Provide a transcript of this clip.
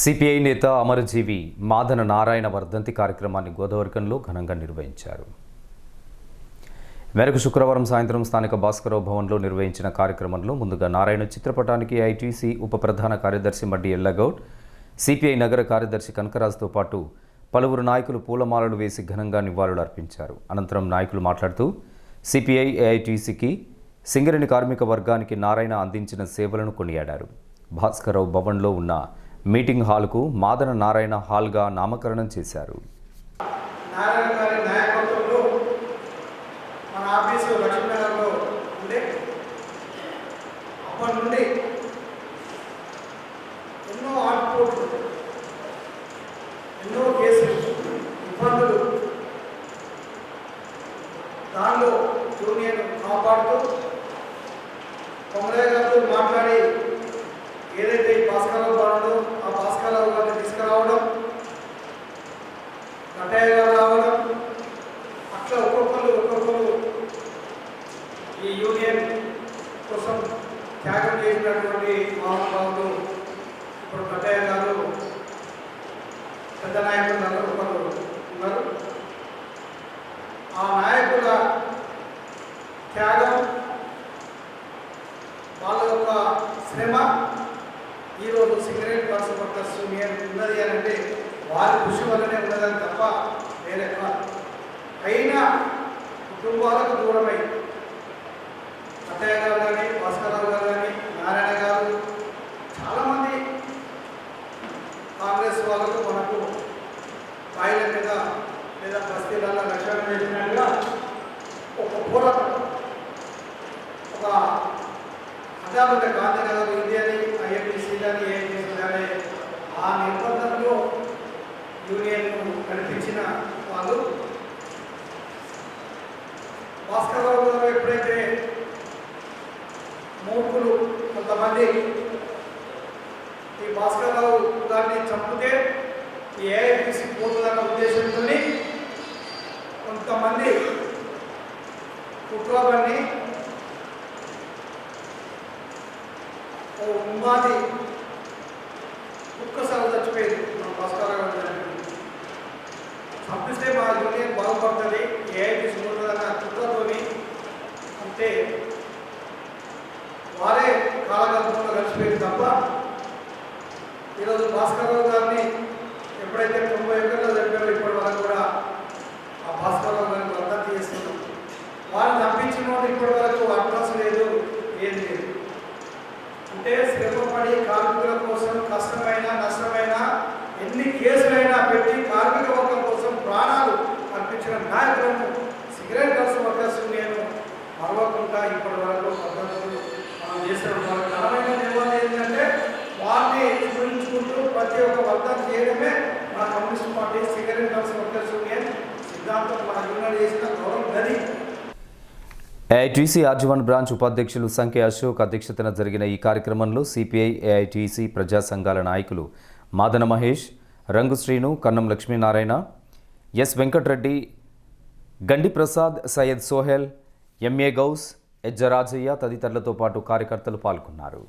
CPI నేత అమరజీవి మాదన నారాయణ వర్ధంతి కార్యక్రమాన్ని గోదావరికంలో ఘనంగా నిర్వహించారు. మేరకు శుక్రవారం సాయంత్రం స్థానిక భాస్కరరావు భవన్లో నిర్వహించిన కార్యక్రమంలో ముందుగా నారాయణ చిత్రపటానికి ఐటీసీ ఉప ప్రధాన కార్యదర్శి మడ్డి ఎల్లగౌడ్ సిపిఐ నగర కార్యదర్శి కనకరాజుతో పాటు పలువురు నాయకులు పూలమాలలు వేసి ఘనంగా నివాళులు అర్పించారు. అనంతరం నాయకులు మాట్లాడుతూ సిపిఐ ఏఐటీసీకి సింగరేణి కార్మిక వర్గానికి నారాయణ అందించిన సేవలను కొనియాడారు. భాస్కరరావు భవన్లో ఉన్న మీటింగ్ హాల్కు మాదన నారాయణ హాల్గా నామకరణం చేశారు. నారాయణ గారి నాయకత్వంలో మన ఆఫీసు లక్ష్మీనగర్లో ఉండే అప్పటి నుండి ఎన్నో ఎన్నో కేసులు ఇబ్బందులు దానిలో కాపాడుతూ కొమరయ్య గారితో మాట్లాడి ఏదైతే ఈ భాస్కరరావు గారు ఆ భాస్కరరావు గారిని తీసుకురావడం కట్టయ్య గారు రావడం అట్లా ఒక్కొక్కరు ఒక్కొక్కరు ఈ యూనియన్ కోసం త్యాగం చేసినటువంటి మహానుభావులు ఇప్పుడు కట్టయ్య గారు పెద్ద నాయకులు అందరూ ఒకరు ఉన్నారు. ఆ నాయకుల త్యాగం వాళ్ళ యొక్క శ్రమ ఈరోజు సిగరెట్ వర్షపర్తర్స్ యూనియన్ ఉన్నది అని అంటే వారి కృషి వల్లనే ఉన్నదని తప్ప వేరే కాదు. అయినా కుటుంబాలకు దూరమై అత్తయ్య గారు కానీ భాస్కరరావు గారు కానీ నారాయణ గారు చాలామంది కాంగ్రెస్ వాళ్ళకు మనకు బాయిల మీద లేదా బస్తీలలో రక్షణ చేసినట్టుగా ఒక పోరాటం ఒక అదాపత గాంధీనగర్ ఉంది అని ఐఎంటీసీ కానీ ఏఎంటీసీ కానీ ఆ నిర్బంధంలో యూనియన్ కనిపించిన వాళ్ళు. భాస్కరరావు గారు ఎప్పుడైతే మూర్ఖులు కొంతమంది ఈ భాస్కరరావు గారిని చంపితే ఈ ఏఐటీసీ పోతుందన్న ఉద్దేశంతో కొంతమంది కుట్రబన్ని ఓ ఉమ్మాది ఒక్కసారి చచ్చిపోయింది మన భాస్కరరావు గారు. పంపిస్తే మా యూనియన్ బాగుపడుతుంది ఏఐటీ సుమూర్తదన్న కుట్రతోని అంటే వారే కాలగర్భంలో కలిసిపోయింది తప్ప ఈరోజు భాస్కరరావు గారిని ఎప్పుడైతే తొంభై ఎకరాలు చెప్పారో ఇప్పటి వరకు కూడా ఆ భాస్కరరావు గారిని వర్ధంతి చేస్తున్నాం వారిని తప్పించిన వాడు ఇప్పటి వరకు అడ్రస్ లేదు ఏది లేదు. అంటే శ్రమపడి కార్మికుల కోసం కష్టమైన నష్టమైన ఎన్ని కేసులైనా పెట్టి కార్మిక వర్గం కోసం ప్రాణాలు అర్పించిన నాయకులను సిగరెట్ కలిసి వర్కర్స్ నేను మరవకుండా ఇప్పటి వరకు పద్ధతులు మనం చేసిన వాళ్ళ ఘనమైన నిర్వహణ ఏంటంటే వారిని చూపించుకుంటూ ప్రతి ఒక్క వర్గం చేయడమే మన కమ్యూనిస్ట్ పార్టీ సిగరెట్ కలిసి వర్కర్స్ యూనియన్ సిద్ధాంతం మన యూనియన్ చేసిన గౌరవం గది. ఏఐటీసీ ఆర్జీవన్ బ్రాంచ్ ఉపాధ్యక్షులు సంఖ్య అశోక్ అధ్యక్షతన జరిగిన ఈ కార్యక్రమంలో సిపిఐ ఏఐటీసీ ప్రజా సంఘాల నాయకులు మాదన మహేష్ రంగు శ్రీను కన్నం లక్ష్మీనారాయణ ఎస్ వెంకటరెడ్డి గండి ప్రసాద్ సయ్యద్ సోహెల్ ఎంఏ గౌస్ ఎజ్జరాజయ్య తదితరులతో పాటు కార్యకర్తలు పాల్గొన్నారు.